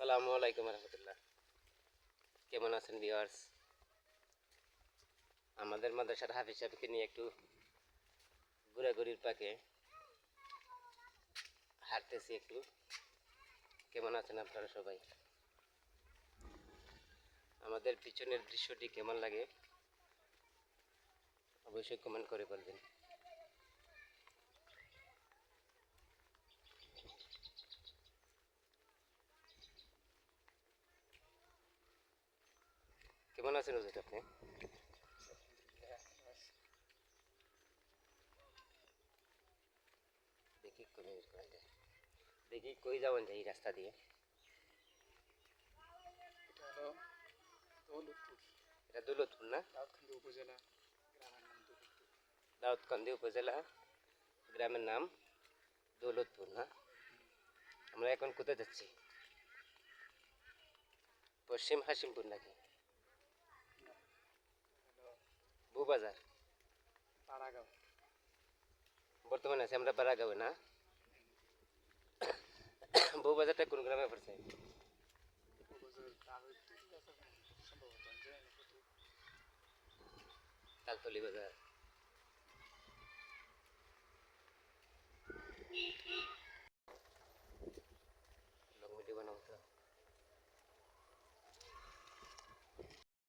আসসালামু আলাইকুম রহমতুল্লাহ। কেমন আছেন ভিওয়ার্স আমাদের মাদ্রাসার হাফিজ সাহেবকে নিয়ে একটু ঘোরাঘুরির পাকে হাঁটতেছি একটু। কেমন আছেন আপনারা সবাই? আমাদের পিছনের দৃশ্যটি কেমন লাগে? অবশ্যই কমেন্ট করে বলবেন। কেমন আছেন হুজুর আপনি দেখি কমে করা যায় দেখি কই যাবেন যায় এই রাস্তা দিয়ে এটা হলো দৌলতপুর এটা দৌলতপুর না দাউদকান্দি উপজেলা গ্রামের নাম দৌলতপুর দাউদকান্দি উপজেলা গ্রামের নাম দৌলতপুর না আমরা এখন কোথায় যাচ্ছি পশ্চিম হাসিমপুর নাকি বুবাজার পাড়াগাঁও। বর্তমানে আছি আমরা পারাগাঁও না? বউবাজারটা কোন গ্রামে পড়ছে? তালতলি বাজার।